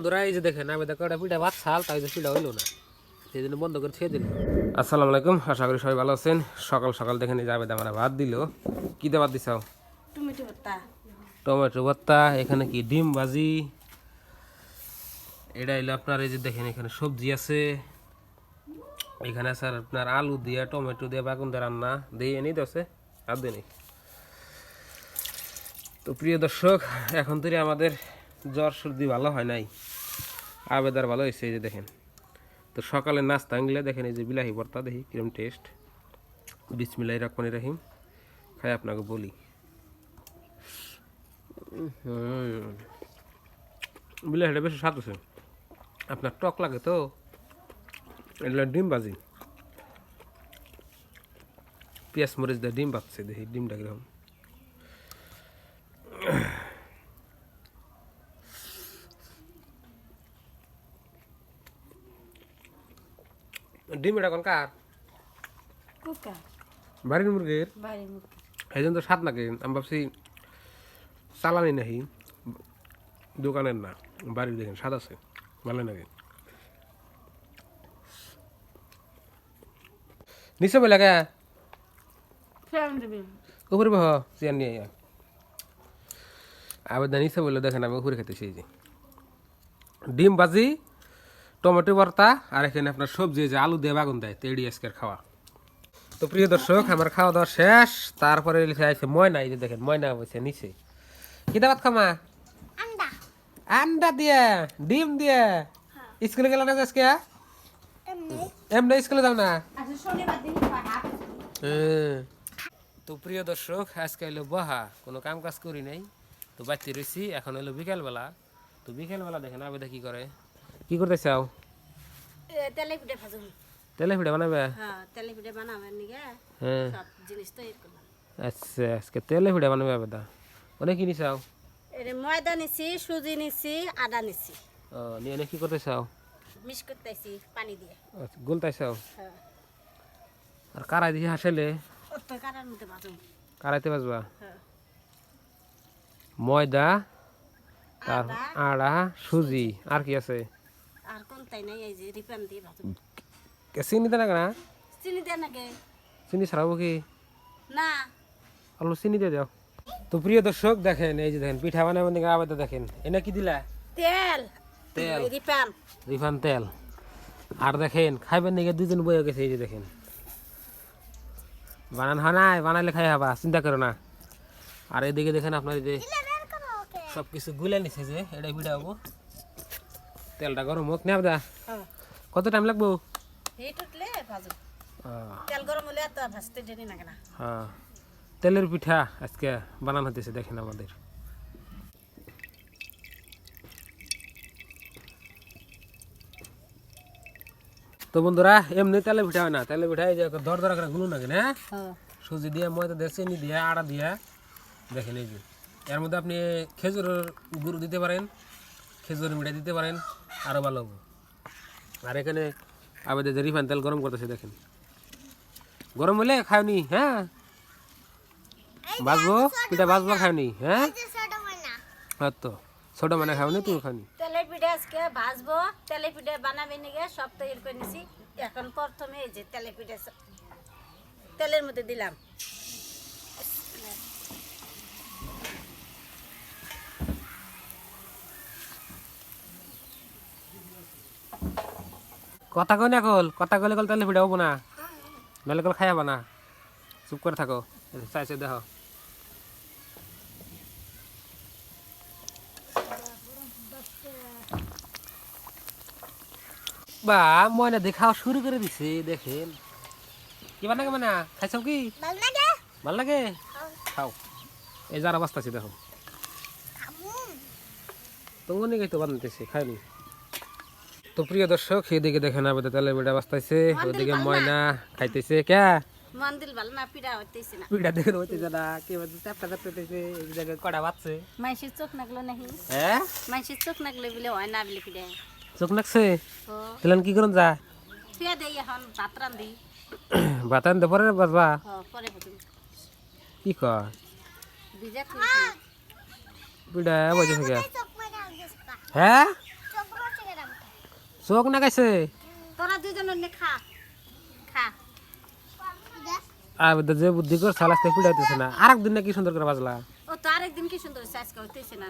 বন্ধুরা এই যে দেখেন আমি দেখো পিঠা ভাত ছাল তাই যে পিঠা হইল না। সেই জন্য বন্ধ করে ছেড়ে দিল আসসালামু আলাইকুম আশা করি সবাই ভালো আছেন। সকাল সকাল দেখেন এই যে আবেদ আমার ভাত দিল। কি দিয়ে ভাত দিছাও টমেটো ভর্তা। টমেটো ভর্তা এখানে কি ডিম ভাজি? এটা হইল আপনার এই যে দেখেন এখানে সবজি আছে। এখানে আছে আপনার আলু দিয়ে টমেটো দিয়ে বেগুন দিয়ে রান্না। দিয়ে এনেই তো আছে আর দিয়ে নেই। তো প্রিয় দর্শক এখন তো আমাদের জ্বর সর্দি ভালো হয় নাই। আবেদার ভালো হয়েছে এই যে দেখেন। তো সকালে নাস্তা আনলে দেখেন এই যে বিলাহি ভর্তা, দেখি কিরম টেস্ট বিসমিল্লাহ রহমান রাহিম। খাই আপনাকে বলি। বিলাহিটা বেশি স্বাদ আছে আপনার টক লাগে তো। এগুলো ডিম বাজি পেঁয়াজ মরিচ দিয়ে ডিম বাজছে দেখি ডিমটা কীরকম। ডিম এটা কোন কার? বাড়ির মুরগির? মুরগি এই জন্য তো স্বাদ লাগে আমি ভাবছি চালানি নাহি দোকানের না বাড়ির দেখেন স্বাদ আছে ভালো লাগে। নিচে বলে গে উপরে বহ চেয়ার নিয়ে। আবার নিচে দেখেন আমি উপরে খেতে সেই যে। ডিম ভাজি টমেটো ভর্তা আর এখানে আপনার সবজি যে আলু দিয়ে বাগুন দেয় তেড়ি আজকের খাওয়া। তো প্রিয় দর্শক আমার খাওয়া দাওয়া শেষ তারপরে লিখে আছে ময়না এই যে দেখেন ময়না বসে নিচে। কি দাবাত খামা আন্ডা। দিয়ে ডিম দিয়ে। স্কুলে গেল না আজকে? এমনি। স্কুলে যাও না? আচ্ছা হ্যাঁ। তো প্রিয় দর্শক আজকে হলো বহা কোনো কাম কাজ করি নাই। তো বাচ্চা রয়েছি এখন হলো বিকেলবেলা। তো বিকেলবেলা দেখেন আবেদা কি করে? কি করতে চাও তেলে পিঠে ভাজুন। তেলে পিঠা বানাবে? হ্যাঁ তেলে পিঠে বানাবেন নিগে হ্যাঁ। সব জিনিস তৈরি করলাম। আচ্ছা আজকে তেলে পিঠা বানাবে আবেদা। অনেক কিনি চাও এর ময়দা নিছি সুজি নিছি আদা নিছি। ও নিয়ে এনে কি করতে চাও মিক্স করতেছি পানি দিয়ে। আচ্ছা, গুলতাই চাও হ্যাঁ। আর কারাই দিয়ে হাসেলে অত কারার মধ্যে ভাজুন। কারাইতে বাজবা হ্যাঁ। ময়দা আদা আড়া সুজি। আর কি আছে? আর কোন তাই নাই এই যে রিপান দিয়ে কে চিনি দেয় না চিনি দেন নাকি চিনি ছাড়াবো কি? না। অল্প চিনি দিয়ে দাও। তো প্রিয় দর্শক দেখেন এই যে দেখেন পিঠা বানাবেন দিকে আবেদা দেখেন। এনে কি দিলা? তেল। তেল। রিপান রিফান তেল। আর দেখেন খাইবেন নাকি দুজন বয়ে গেছে এই যে দেখেন। বানান হয় নাই বানাইলে খাই হবা চিন্তা করো না। আর এদিকে দেখেন আপনার এই যে সব কিছু গুলে নিছে যে এটা পিঠা হব। তেলটা গরম হোক না হ্যাঁ কত টাইম লাগবো? হিট উঠলে ভাজুন তেল গরম হলে এত ভাজতে দেরি লাগে না। হ্যাঁ তেলের পিঠা আজকে বানানো হতেছে দেখেন আমাদের। তো বন্ধুরা এমনি তেলে পিঠা হয় না। তেলে পিঠা এই যে ধর ধরা করে গুলো নাকি না? সুজি দিয়ে ময়দা দিয়ে চিনি দিয়ে আড়া দিয়ে। দেখেন এই যে। এর মধ্যে আপনি খেজুরের গুঁড়ো দিতে পারেন। খেজুরের মিঠাই দিতে পারেন আরও ভালো হবে। আর এখানে আমাদের যে রিফাইন তেল গরম করতেছে দেখেন। গরম হলে খাওনি হ্যাঁ? বাজবো? পিঠা বাজবো খাওনি হ্যাঁ? হ্যাঁ তো ছোট মানে খাওনি তুমি খাওনি তেলের পিঠে আজকে ভাজবো তেলের পিঠে বানাবি নিগে সব তৈরি করে নিছি। এখন প্রথমে এই যে তেলের পিঠে তেলের মধ্যে দিলাম। কথা কই না কল? কথা কইলে কল তাহলে হব না নাহলে কল খাইয়াবা না। চুপ করে থাকো। চাইছে দেখো বা ময়না দেখাও শুরু করে দিছে দেখেন। কি বানাগে মানে? খাইছো কি? ভালো লাগে। খাও। এই যারা বাস্তাছি দেখো। তোমার নিয়ে তো বানাইতেছে খাইনি। তো প্রিয় দর্শক এদিকে দেখেন আবেদা তেলের বেড়া বাস্তাইছে ওদিকে ময়না খাইতেছে কে? মন্দির ভালো না পিঠা হইতেছে না। পিঠা দেখে হইতেছে না কি চাপটা এই জায়গায় কড়া বাজছে মাইসের চোখ নাগলো নাহি হ্যাঁ? মাইসের চোখ নাগলে বলে হয় না বলে পিঠে চোখ লাগছে তাহলে কি করুন যা। পিয়া দেই এখন ভাত রান্ধি। বাতান দে পরে বাজবা? পরে কি কয়? পিঠা হ্যাঁ? চোখ না তোরা দুজন অন্য খা। খা। আবেদা যে বুদ্ধি কর সালাস থেকে না আর না। কি সুন্দর করে বাজলা। ও তো আরেকদিন কি সুন্দর আজকে না।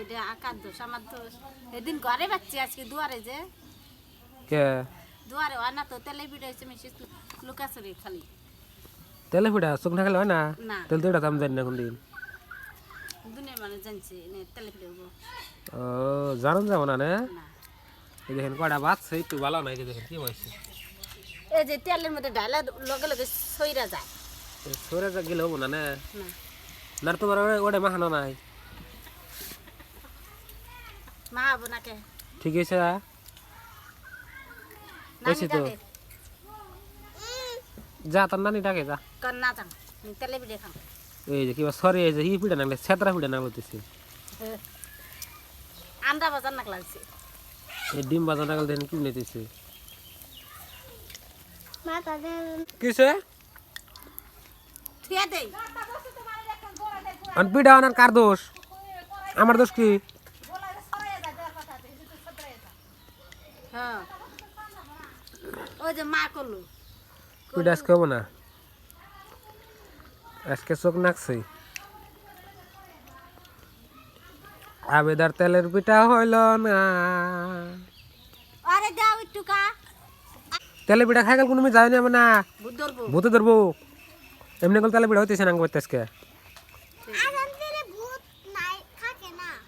এটা আকার দোষ আমার দোষ। এদিন ঘরে পাচ্ছি আজকে দুয়ারে যে। কে? দুয়ারে হয় না তো তেলে হয়েছে মিশে লুকাচুরি খালি। তেলে পিড়া চোখ না খেলে হয় না? তেল তো আমি জানি না কোন দিন। দুনিয়ার মানুষ জানছে তেলে হব ও জানুন যাব না? না। দেখেন কয়টা বাচ্চা একটু ভালো নাই দেখেন কি হয়েছে। এই যে তেলের মধ্যে ডালা লগে লগে সইরা যায়। সরে যা গেলে হব না না? না। তোমার ওটা মাখানো নাই। মা হব নাকে। ঠিক আছে হয়েছে তো। যা তার নানি ডাকে যা। কর না যান তেলে পিঠে খাও এই যে কিবা সরি এই যে ই পিঠা নাগলে ছেতরা পিঠা নাগলে হতেছে আন্ডা বাজার এই ডিম বাজা নাগলে দেখেন কি নিতেছে? কিসে? থুয়া দেই। পিঠা আনার কার দোষ? আমার দোষ কি? হ্যাঁ। পিঠা আজকে হব না। আজকে চোখ নাকছে। আবেদার তেলের পিঠা হইল না। আরে দাও একটু কা তেলের পিঠা খাই গেল কোনো যাই না না। বউ ভূতে ধরবো। এমনি করে তেলের পিঠা হইতেছে না করতে আজকে।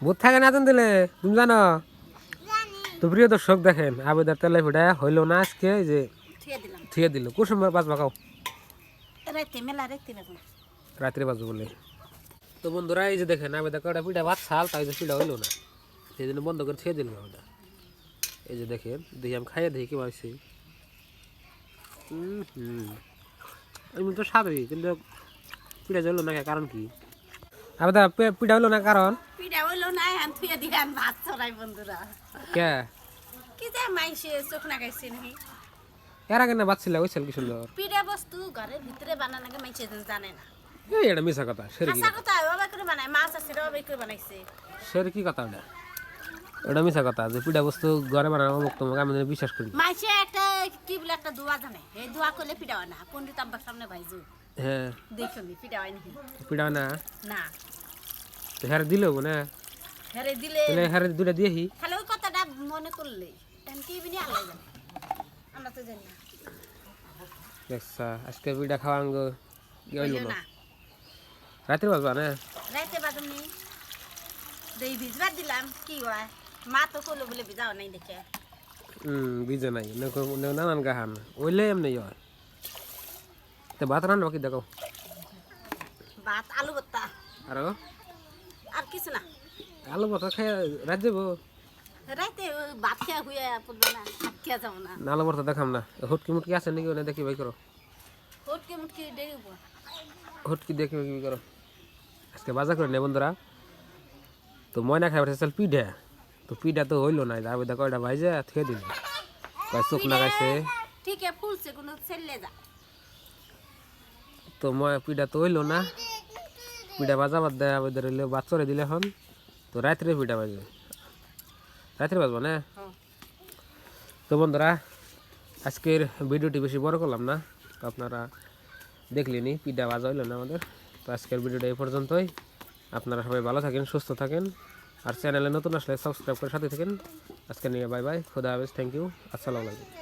ভূত থাকে না। দিলে তুমি জানো? তো প্রিয় দর্শক দেখেন আবেদার তেলের পিঠা হইল না আজকে যে থুয়া দিল। কুসুম পাঁচ বাকাও রাইতে মেলা রাত্রে বাজু বলে। তো বন্ধুরা এই যে দেখেন আমি দেখো একটা পিঠা ভাত ছাল তাই যে পিঠা হইল না। সেই জন্য বন্ধ করে ছেড়ে দিলাম ওটা এই যে দেখেন দেখি আমি খাইয়ে দেখি কেমন হুম হুম তো স্বাদই কিন্তু পিঠা জ্বললো না কারণ কি? আমি দা পিঠা হইল না কারণ? পিঠা হইল না আন থুয়া দিয়ে আন ভাত চড়াই বন্ধুরা। কে? কি যে মাইসে চোখ না গাইছে নাকি? এর আগে না বাচ্ছিল ওইছিল কি সুন্দর? পিঠা বস্তু ঘরের ভিতরে বানানোকে মাইসে জানে না। এই এটা মিশা কথা সেরে কি কথা? ওবা করে বানায় মাছ আছে ওবা করে বানাইছে। সেরে কি কথা ওটা? ওটা মিশা কথা যে পিঠা বস্তু ঘরে বানানো মুক্ত মুখ আমি বিশ্বাস করি। মাইসে একটা কি বলে একটা দোয়া জানে এই দোয়া করলে পিঠা হয় না। পন্ডিত আব্বার সামনে ভাইজু। হ্যাঁ। দেখুন পিঠা হয় নাকি? পিঠা না? না। তো হ্যাঁ দিল না? হেরে দিলে তাহলে হ্যাঁ দুটা দিয়েহি খালি ওই কথাটা মনে করলে এখন কি বিনি আল্লাহ জানে। আমরা তো জানি না। দেখছা আজকে পিঠা খাওয়া আঙ্গ গেল না। না রাত্রে বাজবা না রাইতে বাদম নেই দই ভিজবার দিলাম কি হয় মা তো করল বলে ভিজাও নাই দেখে হুম বিজে নাই নকো- ন- নানান গাহান ওইলে এমনি হয় তো ভাত রান্না কি দেখো ভাত আলু ভর্তা আরও আর কিছু না আলু ভাত খাই রাত যাব রাইতে ওই ভাত খেয়া হুয়ে পড়বে না ভাত খেয়া যাব না না আলু ভর্তা দেখাম না হুটকি মুটকি আছে নাকি ওনে দেখি ভাই করো হটকে মুটকে দেরি হব হুটকি দেখি কি করো আজকে বাজার করে নে বন্ধুরা। তো ময়না খাই চল পিঠা। তো পিঠা তো হইল না যাবে দেখো এটা ভাইজা থেকে দিল। চোখ লাগাইছে। তো মই পিঠা তো হইল না। পিঠা বাজা বাদ দেয় আবার ধরে বাচ্চরে দিলে এখন। তো রাত্রে পিঠা বাজবে রাত্রে বাজবো না? তো বন্ধুরা আজকের ভিডিওটি বেশি বড় করলাম না। তো আপনারা দেখলেনি পিঠা বাজা হইল না আমাদের। তো আজকের ভিডিওটা এই পর্যন্তই। আপনারা সবাই ভালো থাকেন, সুস্থ থাকেন। আর চ্যানেলে নতুন আসলে সাবস্ক্রাইব করে সাথে থাকেন। আজকে নিয়ে বাই বাই, খুদা হাফেজ থ্যাংক ইউ আসসালামু আলাইকুম।